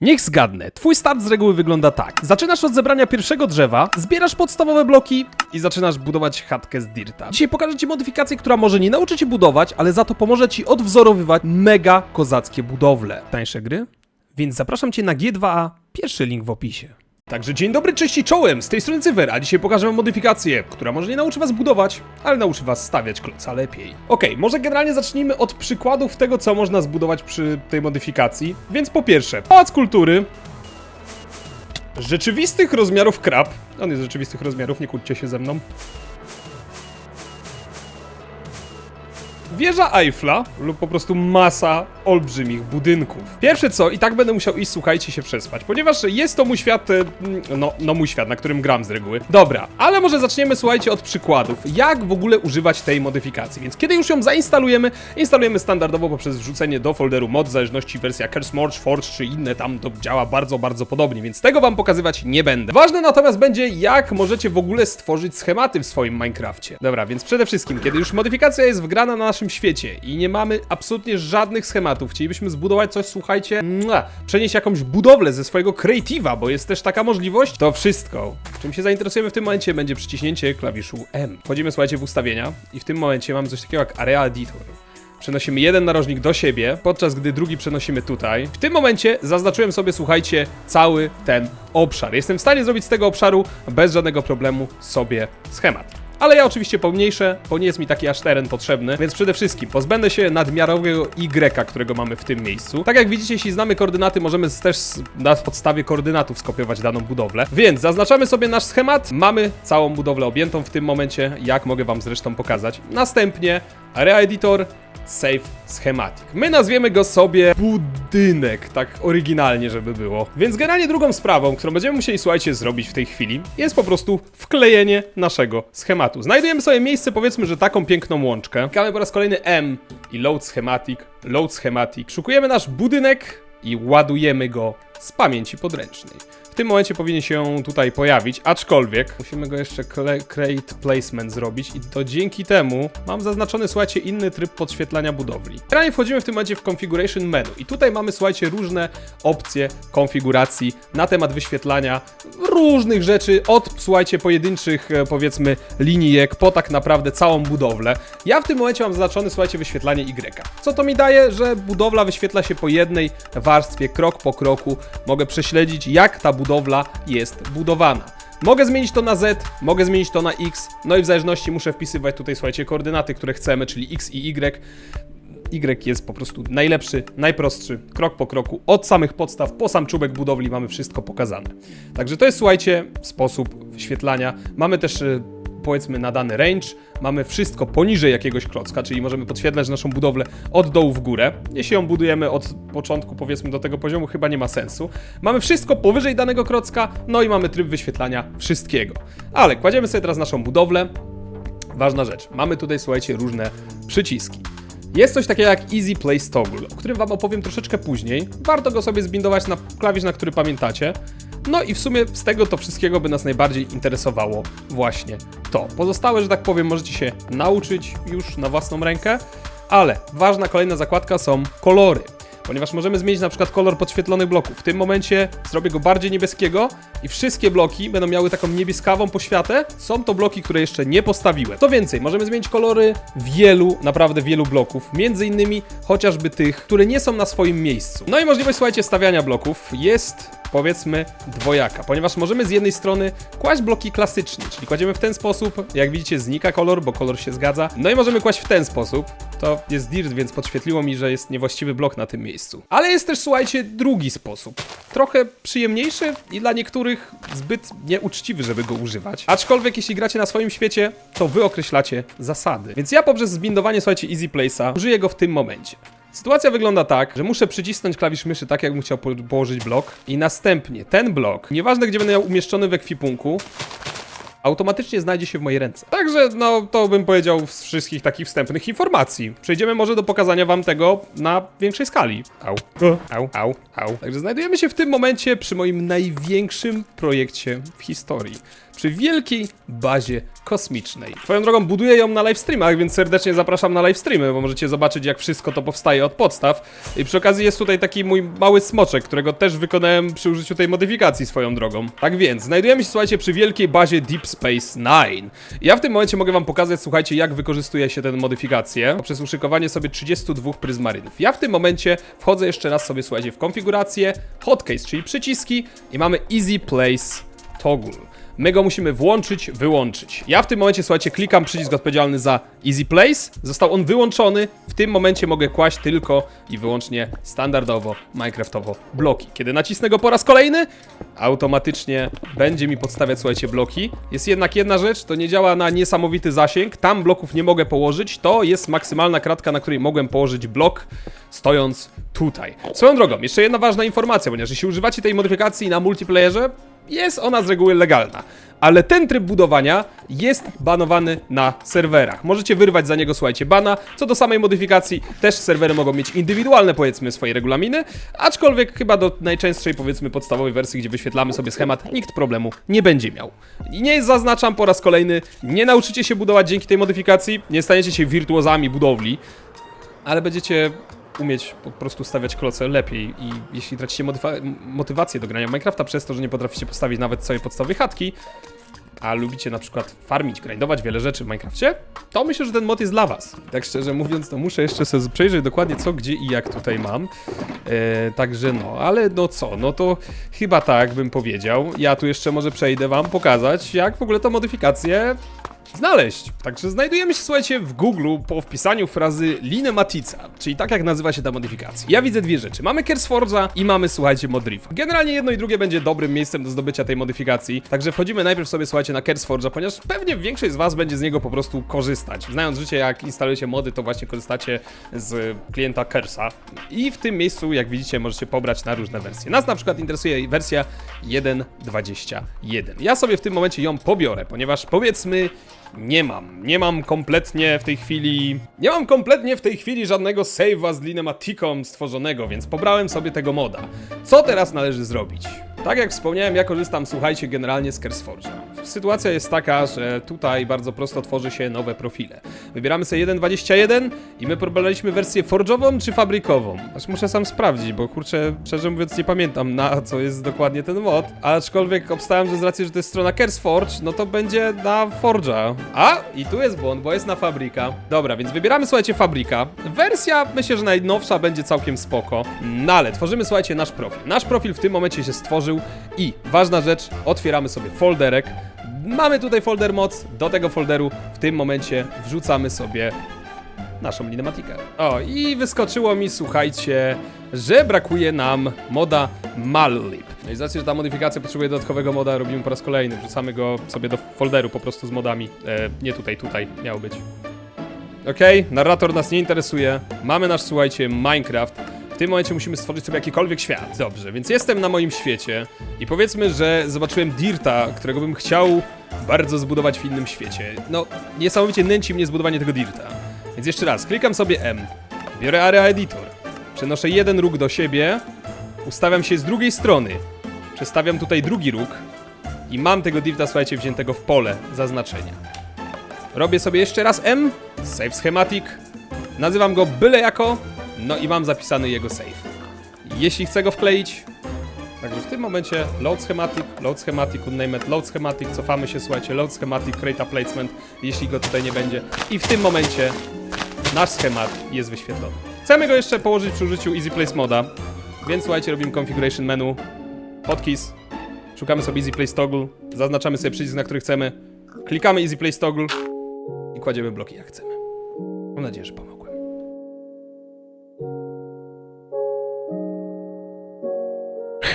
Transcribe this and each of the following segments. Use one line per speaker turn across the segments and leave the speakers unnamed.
Niech zgadnę, twój start z reguły wygląda tak. Zaczynasz od zebrania pierwszego drzewa, zbierasz podstawowe bloki i zaczynasz budować chatkę z dirta. Dzisiaj pokażę ci modyfikację, która może nie nauczy cię budować, ale za to pomoże ci odwzorowywać mega kozackie budowle. Tańsze gry? Więc zapraszam cię na G2A, pierwszy link w opisie. Także dzień dobry, cześć i czołem, z tej strony Cywer, a dzisiaj pokażę wam modyfikację, która może nie nauczy was budować, ale nauczy was stawiać kloca lepiej. Okej, może generalnie zacznijmy od przykładów tego, co można zbudować przy tej modyfikacji. Więc po pierwsze, pałac kultury, rzeczywistych rozmiarów krab, on jest rzeczywistych rozmiarów, nie kłóćcie się ze mną. Wieża Eiffla lub po prostu masa olbrzymich budynków. Pierwsze co, i tak będę musiał iść, słuchajcie, się przespać, ponieważ jest to mój świat, no, no mój świat, na którym gram z reguły. Dobra, ale może zaczniemy, słuchajcie, od przykładów, jak w ogóle używać tej modyfikacji. Więc kiedy już ją zainstalujemy, instalujemy standardowo poprzez wrzucenie do folderu mod, w zależności wersja Curse Morge, Forge czy inne, tam to działa bardzo, bardzo podobnie, więc tego wam pokazywać nie będę. Ważne natomiast będzie, jak możecie w ogóle stworzyć schematy w swoim Minecrafcie. Dobra, więc przede wszystkim, kiedy już modyfikacja jest wgrana na naszym świecie i nie mamy absolutnie żadnych schematów, chcielibyśmy zbudować coś, słuchajcie, mua, przenieść jakąś budowlę ze swojego creative'a, bo jest też taka możliwość, to wszystko, czym się zainteresujemy w tym momencie, będzie przyciśnięcie klawiszu M. Wchodzimy, słuchajcie, w ustawienia i w tym momencie mamy coś takiego jak Area Editor. Przenosimy jeden narożnik do siebie, podczas gdy drugi przenosimy tutaj. W tym momencie zaznaczyłem sobie, słuchajcie, cały ten obszar. Jestem w stanie zrobić z tego obszaru bez żadnego problemu sobie schemat. Ale ja oczywiście pomniejszę, bo nie jest mi taki aż teren potrzebny, więc przede wszystkim pozbędę się nadmiarowego Y, którego mamy w tym miejscu. Tak jak widzicie, jeśli znamy koordynaty, możemy też na podstawie koordynatów skopiować daną budowlę. Więc zaznaczamy sobie nasz schemat, mamy całą budowlę objętą w tym momencie, jak mogę wam zresztą pokazać. Następnie Area Editor, Save Schematic. My nazwiemy go sobie budynek, tak oryginalnie, żeby było. Więc generalnie drugą sprawą, którą będziemy musieli, słuchajcie, zrobić w tej chwili, jest po prostu wklejenie naszego schematu. Znajdujemy sobie miejsce, powiedzmy, że taką piękną łączkę. Klikamy po raz kolejny M i Load Schematic, Load Schematic. Szukujemy nasz budynek i ładujemy go z pamięci podręcznej. Tym momencie powinien się tutaj pojawić, aczkolwiek musimy go jeszcze create placement zrobić i to dzięki temu mam zaznaczony, słuchajcie, inny tryb podświetlania budowli. Generalnie wchodzimy w tym momencie w configuration menu i tutaj mamy, słuchajcie, różne opcje konfiguracji na temat wyświetlania różnych rzeczy, od, słuchajcie, pojedynczych, e, powiedzmy, linijek, po tak naprawdę całą budowlę. Ja w tym momencie mam zaznaczony, słuchajcie, wyświetlanie Y. Co to mi daje? Że budowla wyświetla się po jednej warstwie, krok po kroku. Mogę prześledzić, jak ta budowla jest budowana. Mogę zmienić to na Z, mogę zmienić to na X, no i w zależności muszę wpisywać tutaj, słuchajcie, koordynaty, które chcemy, czyli X i Y. Y jest po prostu najlepszy, najprostszy, krok po kroku, od samych podstaw po sam czubek budowli mamy wszystko pokazane. Także to jest, słuchajcie, sposób wyświetlania. Mamy też, powiedzmy, nadany range, mamy wszystko poniżej jakiegoś klocka, czyli możemy podświetlać naszą budowlę od dołu w górę. Jeśli ją budujemy od początku, powiedzmy, do tego poziomu, chyba nie ma sensu. Mamy wszystko powyżej danego klocka, no i mamy tryb wyświetlania wszystkiego. Ale kładziemy sobie teraz naszą budowlę, Ważna rzecz. Mamy tutaj, słuchajcie, różne przyciski. Jest coś takiego jak Easy Place Toggle, o którym wam opowiem troszeczkę później. Warto go sobie zbindować na klawisz, na który pamiętacie. No i w sumie z tego to wszystkiego by nas najbardziej interesowało właśnie to. Pozostałe, że tak powiem, możecie się nauczyć już na własną rękę, ale ważna kolejna zakładka są kolory ponieważ możemy zmienić na przykład kolor podświetlonych bloków. W tym momencie zrobię go bardziej niebieskiego i wszystkie bloki będą miały taką niebieskawą poświatę. Są to bloki, które jeszcze nie postawiłem. Co więcej, możemy zmienić kolory wielu, naprawdę wielu bloków, między innymi chociażby tych, które nie są na swoim miejscu. No i możliwość, słuchajcie, stawiania bloków jest powiedzmy dwojaka, ponieważ możemy z jednej strony kłaść bloki klasycznie, czyli kładziemy w ten sposób, jak widzicie znika kolor, bo kolor się zgadza, no i możemy kłaść w ten sposób, to jest dirt, więc podświetliło mi, że jest niewłaściwy blok na tym miejscu. Ale jest też, słuchajcie, drugi sposób, trochę przyjemniejszy i dla niektórych zbyt nieuczciwy, żeby go używać, aczkolwiek jeśli gracie na swoim świecie, to wy określacie zasady, więc ja poprzez zbindowanie, słuchajcie, Easy Place'a użyję go w tym momencie. Sytuacja wygląda tak, że muszę przycisnąć klawisz myszy tak, jakbym chciał po położyć blok i następnie ten blok, nieważne gdzie będę miał umieszczony w ekwipunku, automatycznie znajdzie się w mojej ręce. Także, no, to bym powiedział z wszystkich takich wstępnych informacji. Przejdziemy może do pokazania wam tego na większej skali. Au, au, au, au. Także znajdujemy się w tym momencie przy moim największym projekcie w historii. Przy wielkiej bazie kosmicznej. Swoją drogą buduję ją na live streamach, więc serdecznie zapraszam na live streamy, bo możecie zobaczyć jak wszystko to powstaje od podstaw. I przy okazji jest tutaj taki mój mały smoczek, którego też wykonałem przy użyciu tej modyfikacji swoją drogą. Tak więc, znajdujemy się, słuchajcie, przy wielkiej bazie Deep Space Nine. Ja w tym momencie mogę wam pokazać, słuchajcie, jak wykorzystuje się tę modyfikację poprzez uszykowanie sobie 32 pryzmarynów. Ja w tym momencie wchodzę jeszcze raz sobie, słuchajcie, w konfigurację, hotcase, czyli przyciski i mamy Easy Place Toggle. My go musimy włączyć, wyłączyć. Ja w tym momencie, słuchajcie, klikam przycisk odpowiedzialny za Easy Place. Został on wyłączony. W tym momencie mogę kłaść tylko i wyłącznie standardowo, Minecraftowo bloki. Kiedy nacisnę go po raz kolejny, automatycznie będzie mi podstawiać, słuchajcie, bloki. Jest jednak jedna rzecz, to nie działa na niesamowity zasięg. Tam bloków nie mogę położyć. To jest maksymalna kratka, na której mogłem położyć blok, stojąc tutaj. Swoją drogą, jeszcze jedna ważna informacja, ponieważ jeśli używacie tej modyfikacji na multiplayerze, jest ona z reguły legalna. Ale ten tryb budowania jest banowany na serwerach. Możecie wyrwać za niego, słuchajcie, bana. Co do samej modyfikacji, też serwery mogą mieć indywidualne, powiedzmy, swoje regulaminy, aczkolwiek chyba do najczęstszej, powiedzmy, podstawowej wersji, gdzie wyświetlamy sobie schemat, nikt problemu nie będzie miał. I nie zaznaczam po raz kolejny, nie nauczycie się budować dzięki tej modyfikacji, nie staniecie się wirtuozami budowli, ale będziecie umieć po prostu stawiać kloce lepiej i jeśli tracicie motywa- motywację do grania Minecrafta przez to, że nie potraficie postawić nawet sobie podstawowej chatki, a lubicie na przykład farmić, grindować wiele rzeczy w Minecrafcie, to myślę, że ten mod jest dla was. Tak szczerze mówiąc, to muszę jeszcze sobie przejrzeć dokładnie co, gdzie i jak tutaj mam. E, także no, ale no co, no to chyba tak bym powiedział. Ja tu jeszcze może przejdę wam pokazać, jak w ogóle tą modyfikację znaleźć. Także znajdujemy się, słuchajcie, w Google po wpisaniu frazy Linematica, czyli tak jak nazywa się ta modyfikacja. Ja widzę dwie rzeczy. Mamy Kersforge'a i mamy, słuchajcie, Modrifa. Generalnie jedno i drugie będzie dobrym miejscem do zdobycia tej modyfikacji, także wchodzimy najpierw sobie, słuchajcie, na Kersforge'a, ponieważ pewnie większość z was będzie z niego po prostu korzystać. Znając życie, jak instalujecie mody, to właśnie korzystacie z klienta Kersa. I w tym miejscu, jak widzicie, możecie pobrać na różne wersje. Nas na przykład interesuje wersja 1.21. Ja sobie w tym momencie ją pobiorę, ponieważ powiedzmy nie mam. Nie mam kompletnie w tej chwili. Nie mam kompletnie w tej chwili żadnego save'a z Linematiką stworzonego, więc pobrałem sobie tego moda. Co teraz należy zrobić? Tak jak wspomniałem, ja korzystam, słuchajcie, generalnie z Kersforge'a. Sytuacja jest taka, że tutaj bardzo prosto tworzy się nowe profile. Wybieramy sobie 1.21 i my pobraliśmy wersję forge'ową czy fabrykową. Aż muszę sam sprawdzić, bo kurczę, szczerze mówiąc nie pamiętam na co jest dokładnie ten mod. Aczkolwiek obstałem, że z racji, że to jest strona Kersforge, no to będzie na Forge'a. A, i tu jest błąd, bo jest na fabryka. Dobra, więc wybieramy, słuchajcie, fabryka. Wersja, myślę, że najnowsza będzie całkiem spoko. No ale tworzymy, słuchajcie, nasz profil. Nasz profil w tym momencie się stworzył i ważna rzecz, otwieramy sobie folderek. Mamy tutaj folder moc, do tego folderu w tym momencie wrzucamy sobie naszą linematikę. O, i wyskoczyło mi, słuchajcie, że brakuje nam moda Mallip. No i z racji, że ta modyfikacja potrzebuje dodatkowego moda, robimy po raz kolejny. Wrzucamy go sobie do folderu po prostu z modami. E, nie tutaj, tutaj miał być. Okej, narrator nas nie interesuje. Mamy nasz, słuchajcie, Minecraft. Tym momencie musimy stworzyć sobie jakikolwiek świat. Dobrze, więc jestem na moim świecie i powiedzmy, że zobaczyłem Dirta, którego bym chciał bardzo zbudować w innym świecie. No, niesamowicie nęci mnie zbudowanie tego Dirta. Więc jeszcze raz, klikam sobie M, biorę Area Editor, przenoszę jeden róg do siebie, ustawiam się z drugiej strony, przestawiam tutaj drugi róg i mam tego Dirta, słuchajcie, wziętego w pole zaznaczenia. Robię sobie jeszcze raz M, save schematic, nazywam go byle jako, no i mam zapisany jego save. Jeśli chcę go wkleić, także w tym momencie load schematic, load schematic, name it, load schematic, cofamy się, słuchajcie, load schematic, create a placement, jeśli go tutaj nie będzie i w tym momencie nasz schemat jest wyświetlony. Chcemy go jeszcze położyć przy użyciu Easy Place moda, więc słuchajcie, robimy configuration menu, hotkeys, szukamy sobie Easy Place toggle, zaznaczamy sobie przycisk, na który chcemy, klikamy Easy Place toggle i kładziemy bloki jak chcemy. Mam nadzieję, że pomogłem.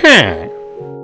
ね